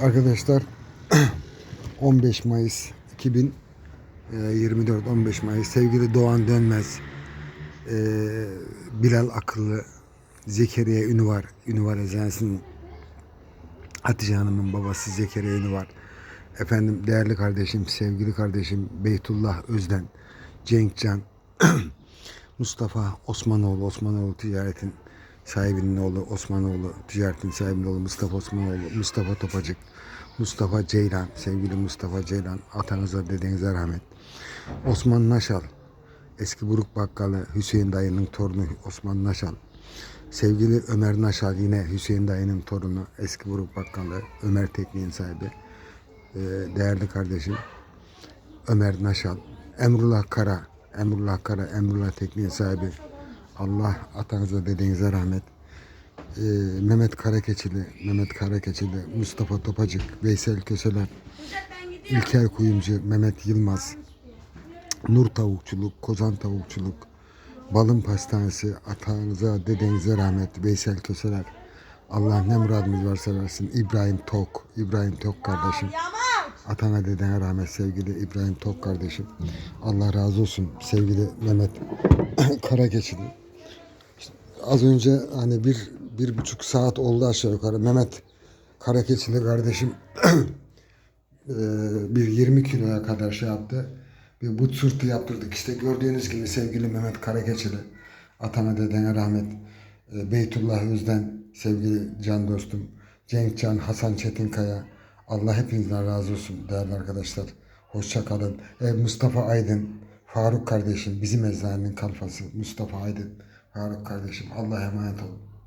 Arkadaşlar 15 Mayıs 2024 15 Mayıs. Sevgili Doğan Dönmez e, Bilal Akıllı Zekeriya Ünüvar Ünüvar Ezensi'nin Hatice Hanım'ın babası Zekeriya Ünüvar efendim değerli kardeşim sevgili kardeşim Beytullah Özden Cenkcan Mustafa Osmanoğlu Osmanoğlu ticaretin sahibinin oğlu Osmanoğlu ticaretin sahibinin oğlu Mustafa Osmanoğlu Mustafa Topacık Mustafa Ceylan sevgili Mustafa Ceylan atanıza dedenize rahmet. Osman Naşal eski Buruk Bakkalı Hüseyin dayının torunu Osman Naşal. Sevgili Ömer Naşal yine Hüseyin dayının torunu eski Buruk Bakkalı Ömer Tekniğin sahibi. Ee, değerli kardeşim Ömer Naşal, Emrullah Kara, Emrullah Kara, Emrullah Tekniğin sahibi. Allah atanıza dedenize rahmet. Ee, Mehmet Karakeçili, Mehmet Karakeçili, Mustafa Topacık, Veysel Köseler, İlker Kuyumcu, Mehmet Yılmaz, Nur Tavukçuluk, Kozan Tavukçuluk, Balın Pastanesi, atanıza dedenize rahmet, Veysel Köseler. Allah ne muradınız varsa versin. İbrahim Tok, İbrahim Tok kardeşim. Atana dedene rahmet sevgili İbrahim Tok kardeşim. Allah razı olsun sevgili Mehmet Karakeçili. Az önce hani bir, bir buçuk saat oldu aşağı yukarı. Mehmet Karakeçili kardeşim eee, bir 20 kiloya kadar şey yaptı. Bir but sırtı yaptırdık. İşte gördüğünüz gibi sevgili Mehmet Karakeçili. Atana dedene rahmet. Eee, Beytullah Özden sevgili can dostum. Cenk Can, Hasan Çetinkaya. Allah hepinizden razı olsun değerli arkadaşlar. Hoşça kalın. E, Mustafa Aydın, Faruk kardeşim bizim eczanenin kalfası. Mustafa Aydın, Faruk kardeşim. Allah'a emanet olun.